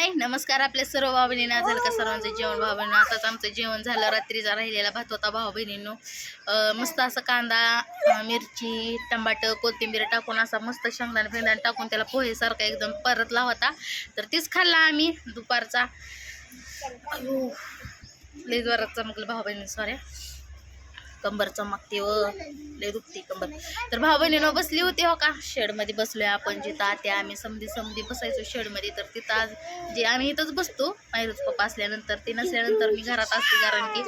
हाय नमस्कार आपल्या सर्व भाऊ बहिणींना झालं का सर्वांचं जेवण भाऊ बहिणी आताच आमचं जेवण झालं रात्रीचा राहिलेला भात होता भाऊ बहिणींनो मस्त असं कांदा मिरची टमाटर कोथिंबीर टाकून असा मस्त शेंगदाण फेंगदाणा टाकून त्याला पोहेसारखा एकदम परतला होता. तर तीच खाल्ला आम्ही दुपारचा. लई जोरात चमकलं भाऊ बहिणी सॉरी कंबर चमकते व लय दुखते कंबर. तर भाऊ बहिणीनं बसली होती हो का? शेडमध्ये बसलोय आपण जिथं आत्या आम्ही समधी समधी बसायचो शेडमध्ये. तर तिथं आज जे आम्ही इथंच बसतो माहिरूच पप्पा असल्यानंतर ते नसल्यानंतर मी घरात असते. कारण की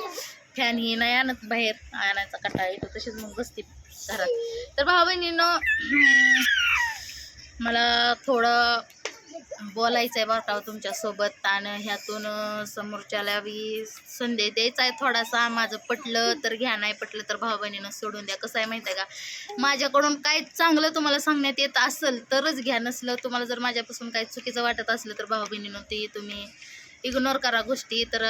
फॅन ही नाही आणत बाहेर आणायचा कटाळा येतो तशीच मग बसते घरात. तर भाऊ बहिणीनं मला थोडं बोलायचं आहे बरं हो तुमच्यासोबत. आणि ह्यातून समोरच्याला बी संदेश द्यायचा आहे थोडासा. माझं पटलं तर घ्या नाही पटलं तर भाऊ बहिणीनं सोडून द्या. कसं आहे माहिती आहे का? माझ्याकडून काय चांगलं तुम्हाला सांगण्यात येत असेल तरच घ्या. नसलं तुम्हाला जर माझ्यापासून काही चुकीचं वाटत असलं तर भाऊ बहिणीनं ते तुम्ही इग्नोर करा गोष्टी. तर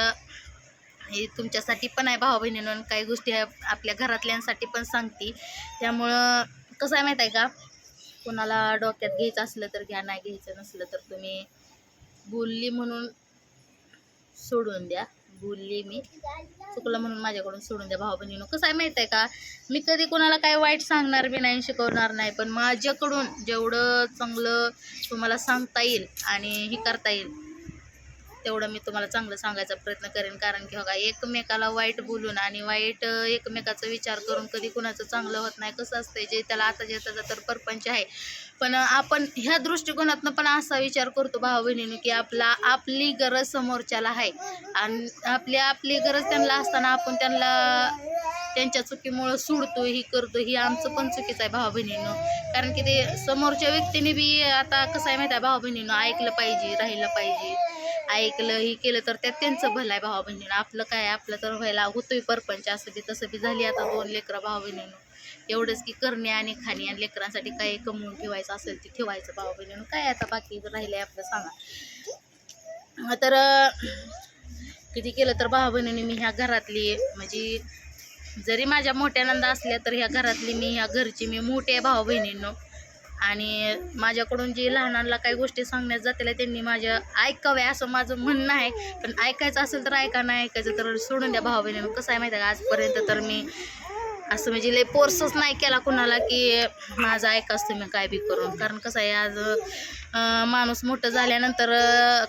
हे तुमच्यासाठी पण आहे भाऊ बहिणीनं काही गोष्टी आहे आपल्या घरातल्यांसाठी पण सांगते. त्यामुळं कसं आहे माहीत आहे का? कोणाला डोक्यात घ्यायचं असलं तर घ्या नाही घ्यायचं नसलं तर तुम्ही बोलली म्हणून सोडून द्या. बोलली मी. चुकलं म्हणून माझ्याकडून सोडून द्या. भाऊ बहिणीनं कसं आहे माहीत आहे का? मी कधी कोणाला काय वाईट सांगणार बी नाही शिकवणार नाही पण माझ्याकडून जेवढं चांगलं तुम्हाला सांगता येईल आणि हे करता येईल तेवढं मी तुम्हाला चांगलं सांगायचा प्रयत्न करेन. कारण की बघा एकमेकाला वाईट बोलून आणि वाईट एकमेकाचा विचार करून कधी कुणाचं चांगलं होत नाही. कसं असतंय जे त्याला आता जे त्याचा तर परपंच आहे. पण आपण ह्या दृष्टिकोनातनं पण असा विचार करतो भाऊ बहिणीनं की आपला आपली गरज समोरच्याला आहे. आणि आपली आपली गरज त्यांना असताना आपण त्यांना त्यांच्या चुकीमुळं सोडतो ही करतो ही आमचं पण चुकीचं आहे भाऊ बहिणीनं कारण की ते समोरच्या व्यक्तीने बी आता कसं आहे माहिती आहे भाऊ बहिणीनं ऐकलं पाहिजे राहिलं पाहिजे. ऐकलं ही केलं तर त्यात त्यांचं भलं आहे भाऊ बहिणीनं आपलं काय आपलं तर व्हायला होतोय परपंच असं बी तसं बी झाली आता दोन लेकरं भाऊ बहिणीनं एवढंच की करणे आणि खाणे आणि लेकरांसाठी काही कमवून ठेवायचं असेल ते ठेवायचं भाऊ बहिणीनं काय आता बाकी राहिलं आहे आपलं सांगा. तर किती केलं तर भाऊ बहिणीने मी ह्या घरातली म्हणजे जरी माझ्या मोठ्या नंदा असल्या तर ह्या घरातली मी ह्या घरची मी मोठ्या भाऊ बहिणींनो आणि माझ्याकडून जे लहानांना काही गोष्टी सांगण्यात जातील त्यांनी माझ्या ऐकाव्या असं माझं म्हणणं आहे. पण ऐकायचं असेल तर ऐका नाही ऐकायचं तर सोडून द्या भाऊ बहिणी कसं आहे माहिती आहे का? आजपर्यंत तर मी असं म्हणजे लय फोर्सच नाही केला कुणाला की माझं ऐकाच तुम्ही काय बी करून. कारण कसं आहे आज माणूस मोठं झाल्यानंतर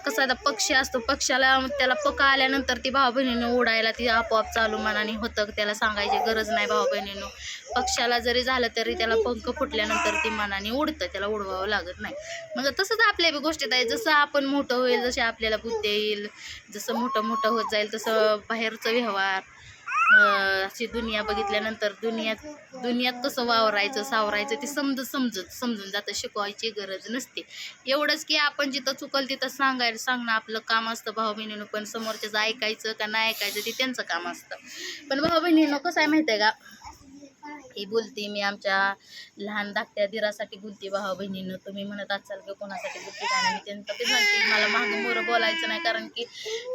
कसं आहे आता पक्षी असतो पक्षाला त्याला पका आल्यानंतर ती भाऊ बहिणीनं उडायला ती आपोआप चालू मनाने होतं त्याला सांगायची गरज नाही भाऊ बहिणीनं पक्षाला जरी झालं तरी त्याला पंख फुटल्यानंतर ती मनाने उडतं त्याला उडवावं लागत नाही. मग तसंच आपल्या बी गोष्टीत आहे जसं आपण मोठं होईल जसे आपल्याला बुद्धी येईल जसं मोठं मोठं होत जाईल तसं बाहेरचं व्यवहार. अशी दुनिया बघितल्यानंतर दुनियात दुनियात कसं वावरायचं सावरायचं ते समज समजत समजून जातं शिकवायची गरज नसते. एवढंच की आपण जिथं चुकल तिथं सांगायला सांगणं आपलं काम असतं. भाऊ बहिणीनं पण समोरच्याचं ऐकायचं का नाही ऐकायचं ते त्यांचं काम असतं. पण भाऊ बहिणीनं कसं आहे माहिती आहे का? ही बोलते मी आमच्या लहान धाकट्या दिरासाठी बोलते भाऊ बहिणीनं तुम्ही म्हणत असाल की कोणासाठी बोलते काय नाही. मी त्यांचं ते सांगते मला मागं मोरं बोलायचं नाही कारण की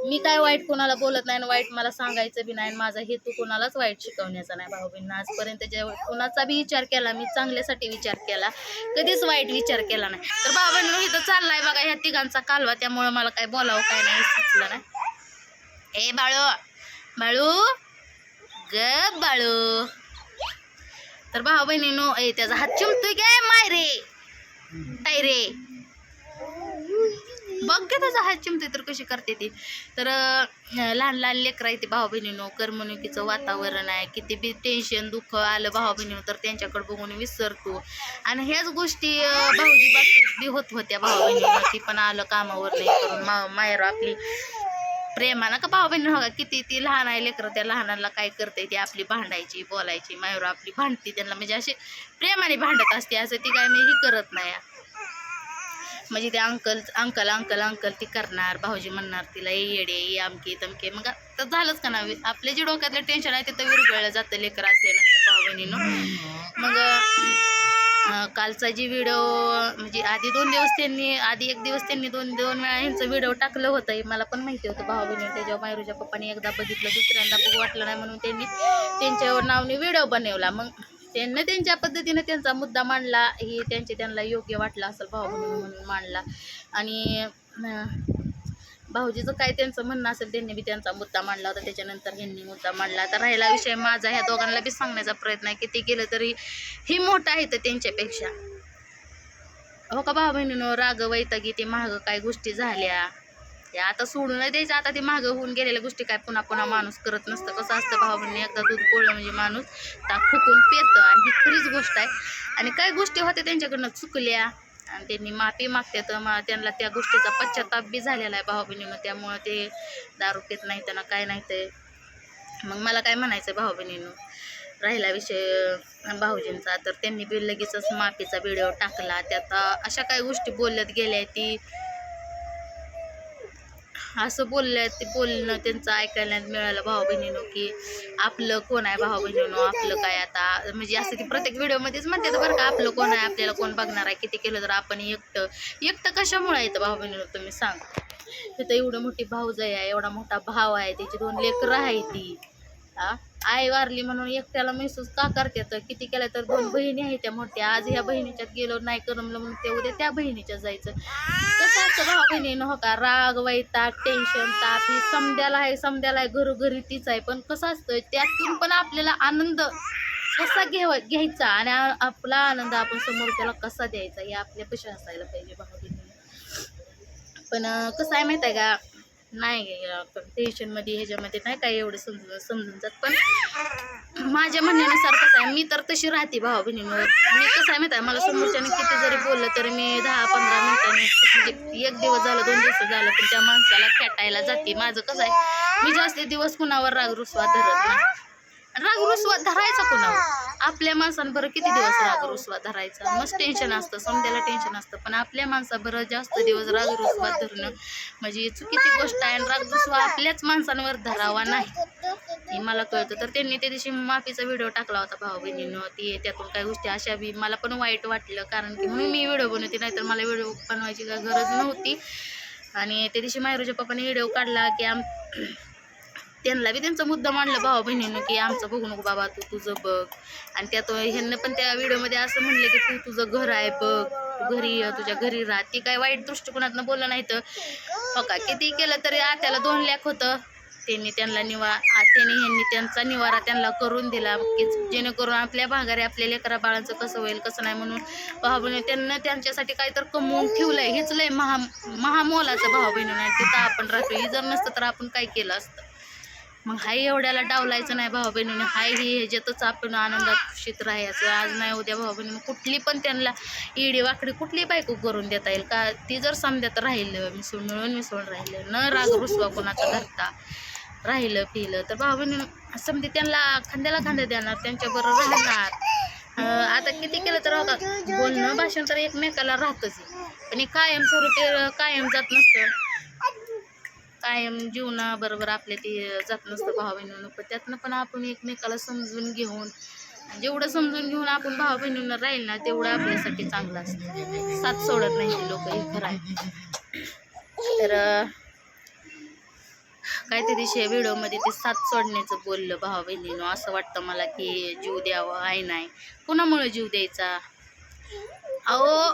मी काय वाईट कोणाला बोलत नाही आणि वाईट मला सांगायचं बी नाही आणि माझा हेतू कोणालाच वाईट शिकवण्याचा नाही भाऊ बहिणीनं. आजपर्यंत जे कोणाचा बी विचार केला मी चांगल्यासाठी विचार केला कधीच वाईट विचार केला नाही. तर भाऊ बहिणीनं इथं चाललाय बघा ह्या तिघांचा कालवा त्यामुळं मला काय बोलावं काय नाही सुचलं नाही. ए बाळू बाळू ग बाळू. तर भाऊ बहिणीनो ए त्याचा हात चिमतोय गे माय रे. ताई रे. बघ गे त्याचा हात चिमतोय तर कशी करते ती. तर लहान लहान लेकरं येते भाऊ बहिणीनो करमणुकीचं वातावरण आहे. किती बी टेन्शन दुःख आलं भाऊ बहिणीनो तर त्यांच्याकडे बघून विसरतो. आणि ह्याच गोष्टी भाऊजी बाबतीत बी होत होत्या भाऊ बहिणीनं. ती पण आलं कामावर नाही करून. मा मायर आपली प्रेमानं का भाऊ बहिणी का किती ती लहान आहे लेकरं त्या लहानाला काय करते? ती आपली भांडायची बोलायची मायूर आपली भांडती त्यांना म्हणजे अशी प्रेमाने भांडत असते असं ती काय मी हे करत नाही. म्हणजे ते अंकल अंकल अंकल अंकल ती करणार भाऊजी म्हणणार तिला ये येडे ये आमके तमके. मग आता झालंच का ना आपले जे डोक्यातलं टेन्शन आहे ते तर विरगळलं जातं लेकरं असल्यानंतर भाऊ बहिणीनं मग कालचा जी व्हिडिओ म्हणजे आधी दोन दिवस त्यांनी आधी एक दिवस त्यांनी दोन दोन वेळा ह्यांचं व्हिडिओ टाकलं होतं. हे मला पण माहिती होतं. भाऊ बहिणी त्याच्यावर मायरूच्या पप्पाने एकदा बघितलं दुसऱ्यांदा बघू वाटलं नाही म्हणून त्यांनी त्यांच्यावर नावने व्हिडिओ बनवला. मग त्यांना त्यांच्या पद्धतीनं त्यांचा मुद्दा मांडला. हे त्यांचे त्यांना योग्य वाटलं असेल भाऊ बहिणी म्हणून मांडला. आणि भाऊजीचं काय त्यांचं म्हणणं असेल त्यांनी बी त्यांचा मुद्दा मांडला होता त्याच्यानंतर ह्यांनी मुद्दा मांडला. तर राहिला विषय माझा ह्या दोघांना बी सांगण्याचा प्रयत्न आहे किती गेलं तरी ही मोठं आहे तर त्यांच्यापेक्षा. हो का भाऊ बहिणीनं राग वैतागी ते महाग काय गोष्टी झाल्या? त्या आता सोडून नाही द्यायचं आता ते मागं होऊन गेलेल्या गोष्टी काय पुन्हा पुन्हा माणूस करत नसतं. कसं असतं भाऊ बहिणी एकदा दूध पोळलं म्हणजे माणूस ताक फुकून पेतं. आणि ही खरीच गोष्ट आहे. आणि काय गोष्टी होत्या त्यांच्याकडनं चुकल्या? आणि त्यांनी माफी मागते तर मग त्यांना त्या गोष्टीचा पश्चाताप बी झालेला आहे भाऊ त्यामुळं ते दारू पित नाही त्यांना काय नाही ते मग मला काय म्हणायचं भाऊ बहिणीनं? राहिला विषय भाऊजींचा. तर त्यांनी बी लगेचच माफीचा व्हिडिओ टाकला. त्यात अशा काही गोष्टी बोलत गेल्या ती असं बोलल्या ते बोलणं त्यांचं ऐकायला मिळालं भाऊ बहिणीनो की आपलं कोण आहे भाऊ बहिणीनो आपलं काय आता? म्हणजे असं ती प्रत्येक व्हिडिओमध्येच म्हणते बरं का आपलं कोण आहे आपल्याला कोण बघणार आहे किती केलं तर आपण एकटं एकटं कशामुळे येतं भाऊ बहिणीनो तुम्ही सांग? तिथं एवढं मोठी भाऊजाई आहे एवढा मोठा भाव आहे त्याची दोन लेकरं आहे ती. हा आई वारली म्हणून एकट्याला महसूस का करतात किती केलं तर दोन बहिणी आहेत त्या मोठ्या. आज ह्या बहिणीच्यात गेलो नाही करमलं म्हणून ते उद्या त्या बहिणीच्या जायचं. कसं असतं भाऊ बहिणीनं हो का राग वैताग टेन्शन ताप ही समद्याला आहे समद्याला आहे घरोघरी तीच आहे. पण कसं असतं त्यातून पण आपल्याला आनंद कसा घेव घ्यायचा आणि आपला आनंद आपण समोरच्याला कसा द्यायचा हे आपल्या असायला पाहिजे भाऊ बहिणी पण कसं आहे माहिती आहे का? नाही टेन्शनमध्ये ह्याच्यामध्ये नाही काय एवढं समजून समजून जात. पण माझ्या म्हणण्यानुसार कसं आहे मी तर तशी राहते भाऊ बहिणींवर. मी कसं आहे माहिती आहे मला समोरच्याने किती जरी बोललं तरी मी दहा पंधरा मिनिटांनी म्हणजे एक दिवस झालं दोन दिवस झालं पण त्या माणसाला खेटायला जाते. माझं कसं आहे मी जास्त दिवस कुणावर राग रुसवा धरत नाही. राग रुसवा धरायचा कुणावर? आपल्या माणसांबरोबर किती दिवस राग रुसवा धरायचा? मस्त टेन्शन असतं समजायला टेन्शन असतं. पण आपल्या माणसाबरोबर जास्त दिवस राग रुसवा धरणं म्हणजे चुकीची गोष्ट आहे आणि राग रुसवा आपल्याच माणसांवर धरावा नाही. हे मला कळतं. तर त्यांनी त्या दिवशी माफीचा व्हिडिओ टाकला होता भाऊ बहिणीनं ते त्यातून काही गोष्टी अशा बी मला पण वाईट वाटलं. कारण की म्हणून मी व्हिडिओ बनवते नाहीतर मला व्हिडिओ बनवायची काय गरज नव्हती. आणि त्या दिवशी मायरूच्या पप्पाने व्हिडिओ काढला की आम त्यांना बी त्यांचा मुद्दा मांडला भाऊ बहिणीनं की आमचं बघू नको बाबा तू तुझं बघ. आणि त्यात ह्यांना पण त्या व्हिडिओमध्ये असं म्हणलं की तू तुझं घर आहे बघ. तू घरी तुझ्या घरी राह. ती काय वाईट दृष्टिकोनातनं बोललं नाही तर हो का? किती केलं तरी आत्याला दोन लाख होतं. त्यांनी त्यांना निवा आत्याने ह्यांनी त्यांचा निवारा त्यांना करून दिला की जेणेकरून आपल्या भागारे आपल्या लेकरा बाळांचं कसं होईल कसं नाही म्हणून भाऊ बहिणी त्यांना त्यांच्यासाठी काहीतरी कमवून ठेवलंय. हेच लय महा महामोलाचं भाऊ बहिणी नाही तिथं आपण राहतो ही जर नसतं तर आपण काय केलं असतं? मग हाय एवढ्याला डावलायचं नाही भाऊ बहिणीने. हाय हे ह्याच्यातच आपण आनंदात खुशीत राहायचं. आज नाही उद्या भाऊ बहिणी. कुठली पण त्यांना इडी वाकडी कुठली बायको करून देता येईल? का ती जर समजात राहिलं मिसळून मिळून मिसळून राहिलं न राग रुसवा कोणाचा धरता राहिलं पिलं तर भाऊ बहिणी समजे त्यांना खांद्याला खांद्या देणार त्यांच्याबरोबर राहणार. आता किती केलं तर हो का बोलणं भाषण तर एकमेकाला राहतच आहे. पण हे कायम स्वरूपी कायम जात नसतं. कायम जीवनाबरोबर आपल्या ते जात नसतं भावा बहिणींना पण त्यातनं पण आपण एकमेकाला समजून घेऊन म्हणजे जेवढं समजून घेऊन आपण भावा बहिणींना राहील ना तेवढं आपल्यासाठी चांगलं असतं. साथ सोडत नाही ते लोक हे खरं आहे. तर काय ते दिवशी व्हिडिओमध्ये ते साथ सोडण्याचं बोललं भावा बहिणीनं असं वाटतं मला की जीव द्यावा आहे नाही. कुणामुळे जीव द्यायचा? अहो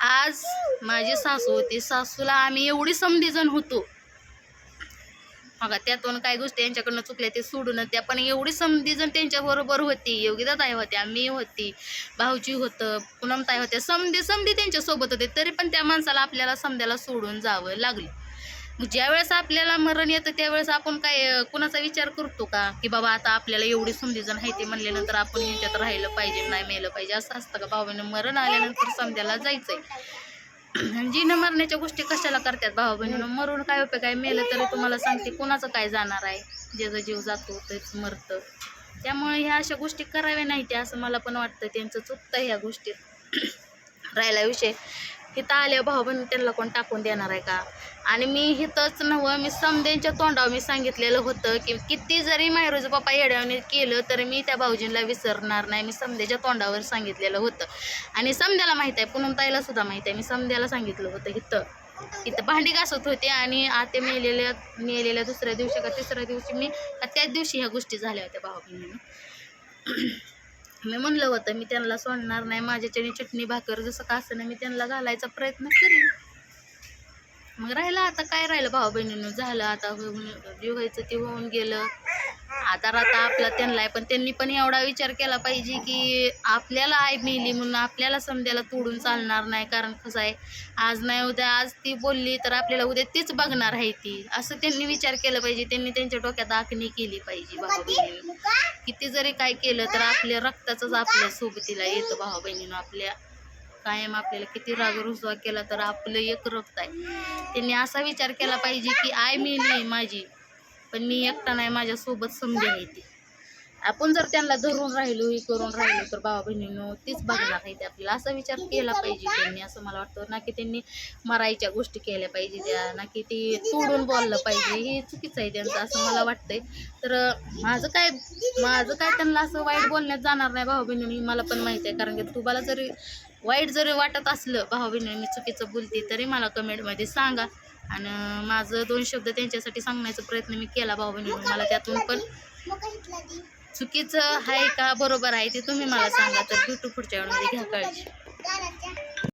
आज माझी सासू होती. सासूला आम्ही एवढी समधीजण होतो. बघा त्यातून काही गोष्टी यांच्याकडनं चुकल्या ते सोडून त्या पण एवढी समधीजण त्यांच्याबरोबर होती. योगिता ताई होत्या मी होती भाऊजी होतं पुनमताई होत्या. समधी समधी त्यांच्यासोबत होते तरी पण त्या माणसाला आपल्याला समध्याला सोडून जावं लागलं. मग ज्यावेळेस आपल्याला मरण येतं त्यावेळेस आपण काय कुणाचा विचार करतो का? की बाबा आता आपल्याला एवढी समधीजण आहे ते म्हणल्यानंतर आपण यांच्यात राहिलं पाहिजे नाही मेलं पाहिजे असं असतं का? भावानं मरण आल्यानंतर समध्याला जायचंय. आहे जिनं मरण्याच्या गोष्टी कशाला करतात भाऊ बहिणीनं? मरून काय उपयोग आहे मेलं तरी तुम्हाला सांगते कुणाचं काय जाणार आहे? ज्याचा जीव जातो तेच मरतं. त्यामुळे ह्या अशा गोष्टी कराव्या नाही त्या असं मला पण वाटतं. त्यांचं चुकतं ह्या गोष्टीत. राहिला विषय. इथं आल्या भाऊबंद त्यांना कोण टाकून देणार आहे का? आणि मी हिथंच नवं मी समदेंच्या तोंडावर मी सांगितलेलं होतं की किती जरी मायरोज पप्पा येड्याने केलं तरी मी त्या भाऊजींना विसरणार नाही. मी समदेच्या तोंडावर सांगितलेलं होतं. आणि समद्याला माहीत आहे पुनम ताईला सुद्धा माहीत आहे. मी समद्याला सांगितलं होतं इथं. इथं भांडी घासत होते आणि आते मेलेल्या मेलेल्या दुसऱ्या दिवशी का तिसऱ्या दिवशी मी त्याच दिवशी ह्या गोष्टी झाल्या होत्या भाऊ बहिणीनं मी म्हणलं होतं मी त्यांना सोडणार नाही माझ्याच्याने चटणी भाकर जसं का असं नाही मी त्यांना घालायचा प्रयत्न करीन. मग राहिलं आता काय राहिलं? भाऊ बहिणीनं झालं आता जे व्हायचं ते होऊन गेलं. आता राहता आपला त्यांना आहे पण त्यांनी पण एवढा विचार केला पाहिजे की आपल्याला आई मिली म्हणून आपल्याला समजायला तोडून चालणार नाही कारण कसं आहे आज नाही उद्या आज ती बोलली तर आपल्याला उद्या तीच बघणार आहे ती. असं त्यांनी विचार केला पाहिजे त्यांनी त्यांच्या डोक्यात आखणी केली पाहिजे भाऊ बहिणीनं किती जरी काय केलं तर आपल्या रक्ताचंच आपल्या सोबतीला येतं भाऊ बहिणीनं आपल्या कायम आपल्याला किती राग रुसवा केला तर आपलं एक रक्त आहे. त्यांनी असा विचार केला पाहिजे की आय मी नाही माझी पण मी एकटा नाही माझ्यासोबत समजून येते. आपण जर त्यांना धरून राहिलो हे करून राहिलो तर भावा बहिणीनो तीच बघणार आहे ते आपल्याला असा विचार केला पाहिजे त्यांनी असं मला वाटतं. ना की त्यांनी मरायच्या गोष्टी केल्या पाहिजे त्या ना की ती तोडून बोललं पाहिजे. हे चुकीचं आहे त्यांचं असं मला वाटतंय. तर माझं काय माझं काय त्यांना असं वाईट बोलण्यात जाणार नाही भाऊ बहिणी मला पण माहिती आहे. कारण की तुम्हाला जरी वाईट जरी वाटत असलं भाऊ बहिणी मी चुकीचं बोलते तरी मला कमेंटमध्ये सांगा. आणि माझं दोन शब्द त्यांच्यासाठी सांगण्याचा प्रयत्न मी केला भाऊ बहिणी मला त्यातून पण चुकीचं आहे का? बरोबर आहे ते तुम्ही मला सांगा तर ब्युटी पुढच्या वेळेमध्ये घ्या काळजी.